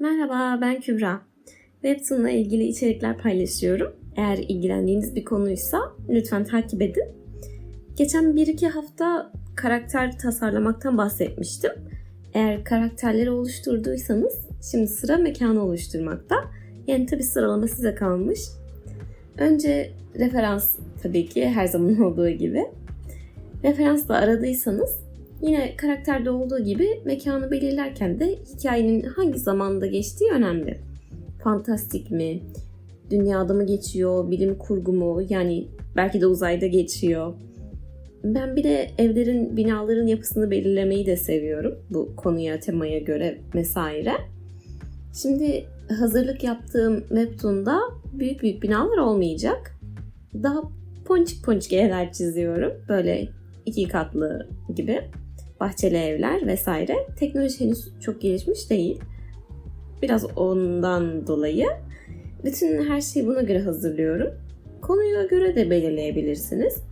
Merhaba, ben Kübra. Webtoon'la ilgili içerikler paylaşıyorum. Eğer ilgilendiğiniz bir konuysa lütfen takip edin. Geçen bir iki hafta karakter tasarlamaktan bahsetmiştim. Eğer karakterleri oluşturduysanız şimdi sıra mekanı oluşturmakta. Yani tabi sıralama size kalmış. Önce referans tabii ki her zaman olduğu gibi. Referansla aradıysanız Yine karakterde olduğu gibi mekanı belirlerken de hikayenin hangi zamanda geçtiği önemli. Fantastik mi? Dünyada mı geçiyor? Bilim kurgu mu? Yani belki de uzayda geçiyor. Ben bir de evlerin, binaların yapısını belirlemeyi de seviyorum. Bu konuya, temaya göre vesaire. Şimdi hazırlık yaptığım Webtoon'da büyük büyük binalar olmayacak. Daha ponçik ponçik evler çiziyorum. Böyle iki katlı gibi bahçeli evler vesaire. Teknoloji henüz çok gelişmiş değil. Biraz ondan dolayı bütün her şeyi buna göre hazırlıyorum. Konuya göre de belirleyebilirsiniz.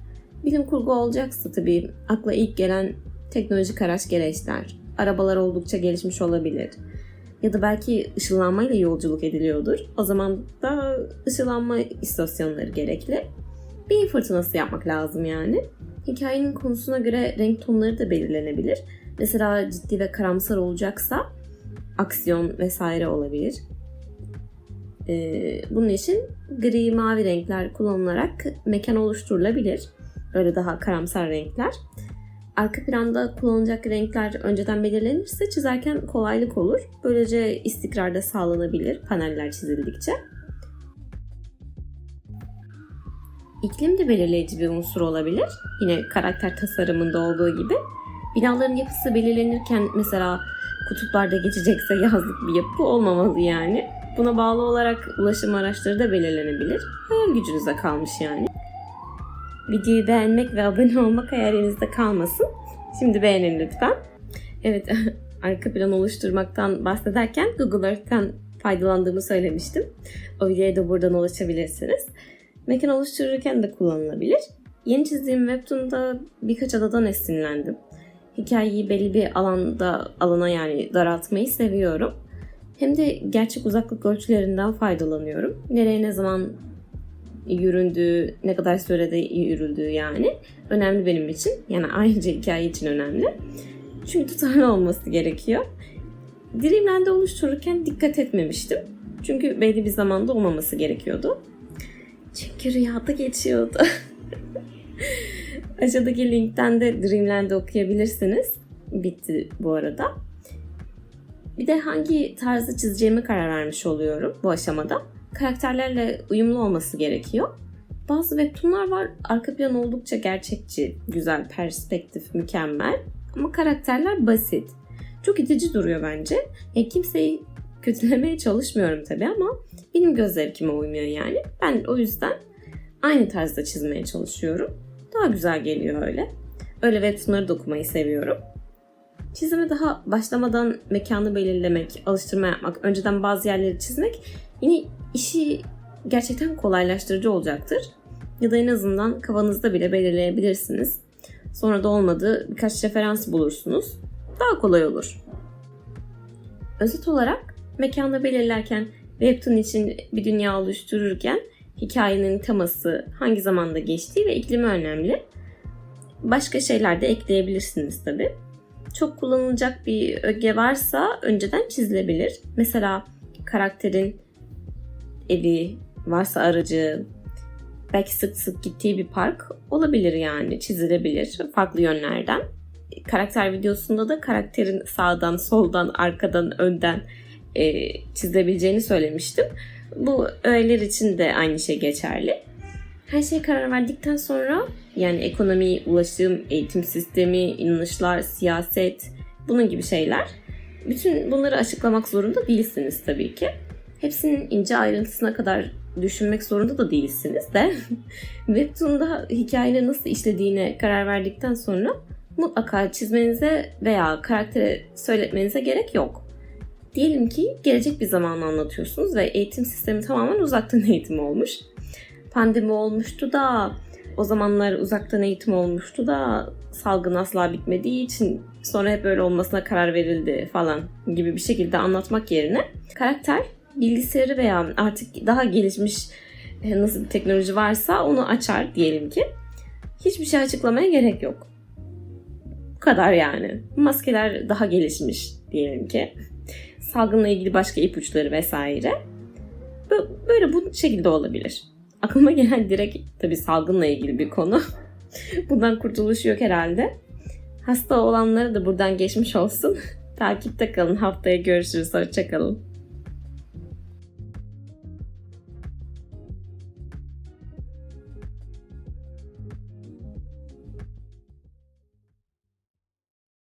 Bilim kurgu olacaksa tabii akla ilk gelen teknolojik araç gereçler. Arabalar oldukça gelişmiş olabilir. Ya da belki ışınlanmayla yolculuk ediliyordur. O zaman da ışınlanma istasyonları gerekli. Bir fırtınası yapmak lazım yani. Hikayenin konusuna göre renk tonları da belirlenebilir. Mesela ciddi ve karamsar olacaksa aksiyon vesaire olabilir. Ee, bunun için gri mavi renkler kullanılarak mekan oluşturulabilir. Böyle daha karamsar renkler. Arka planda kullanılacak renkler önceden belirlenirse çizerken kolaylık olur. Böylece istikrar da sağlanabilir paneller çizildikçe. İklim de belirleyici bir unsur olabilir. Yine karakter tasarımında olduğu gibi. Binaların yapısı belirlenirken mesela kutuplarda geçecekse yazlık bir yapı olmamalı yani. Buna bağlı olarak ulaşım araçları da belirlenebilir. Hayal gücünüze kalmış yani. Videoyu beğenmek ve abone olmak hayalinizde kalmasın. Şimdi beğenin lütfen. Evet, arka plan oluşturmaktan bahsederken Google Earth'ten faydalandığımı söylemiştim. O videoya da buradan ulaşabilirsiniz. Mekan oluştururken de kullanılabilir. Yeni çizdiğim Webtoon'da birkaç adadan esinlendim. Hikayeyi belli bir alanda alana yani daraltmayı seviyorum. Hem de gerçek uzaklık ölçülerinden faydalanıyorum. Nereye ne zaman yüründüğü, ne kadar sürede yürüldüğü yani önemli benim için. Yani ayrıca hikaye için önemli. Çünkü tutarlı olması gerekiyor. Dreamland'ı oluştururken dikkat etmemiştim. Çünkü belli bir zamanda olmaması gerekiyordu. Çünkü rüyada geçiyordu. Aşağıdaki linkten de Dreamland'ı okuyabilirsiniz. Bitti bu arada. Bir de hangi tarzı çizeceğime karar vermiş oluyorum bu aşamada. Karakterlerle uyumlu olması gerekiyor. Bazı webtoonlar var arka plan oldukça gerçekçi, güzel, perspektif, mükemmel. Ama karakterler basit. Çok itici duruyor bence. Yani kimseyi kötülemeye çalışmıyorum tabii ama benim göz zevkime uymuyor yani. Ben o yüzden aynı tarzda çizmeye çalışıyorum. Daha güzel geliyor öyle. Öyle webtoonları da okumayı seviyorum. Çizime daha başlamadan mekanı belirlemek, alıştırma yapmak, önceden bazı yerleri çizmek yine işi gerçekten kolaylaştırıcı olacaktır. Ya da en azından kafanızda bile belirleyebilirsiniz. Sonra da olmadı birkaç referans bulursunuz. Daha kolay olur. Özet olarak mekanı belirlerken Webtoon için bir dünya oluştururken hikayenin teması, hangi zamanda geçtiği ve iklimi önemli. Başka şeyler de ekleyebilirsiniz tabi. Çok kullanılacak bir öge varsa önceden çizilebilir. Mesela karakterin evi, varsa aracı, belki sık sık gittiği bir park olabilir yani çizilebilir farklı yönlerden. Karakter videosunda da karakterin sağdan, soldan, arkadan, önden e, çizebileceğini söylemiştim. Bu öğeler için de aynı şey geçerli. Her şeye karar verdikten sonra yani ekonomi, ulaşım, eğitim sistemi, inanışlar, siyaset bunun gibi şeyler. Bütün bunları açıklamak zorunda değilsiniz tabii ki. Hepsinin ince ayrıntısına kadar düşünmek zorunda da değilsiniz de. Webtoon'da hikayenin nasıl işlediğine karar verdikten sonra mutlaka çizmenize veya karaktere söyletmenize gerek yok. Diyelim ki gelecek bir zamanı anlatıyorsunuz ve eğitim sistemi tamamen uzaktan eğitim olmuş. Pandemi olmuştu da o zamanlar uzaktan eğitim olmuştu da salgın asla bitmediği için sonra hep öyle olmasına karar verildi falan gibi bir şekilde anlatmak yerine karakter bilgisayarı veya artık daha gelişmiş e, nasıl bir teknoloji varsa onu açar diyelim ki. Hiçbir şey açıklamaya gerek yok. Bu kadar yani. Maskeler daha gelişmiş diyelim ki. Salgınla ilgili başka ipuçları vesaire. Bö- Böyle bu şekilde olabilir. Aklıma gelen direkt tabii salgınla ilgili bir konu. Bundan kurtuluş yok herhalde. Hasta olanlara da buradan geçmiş olsun. Takipte kalın. Haftaya görüşürüz. Hoşçakalın.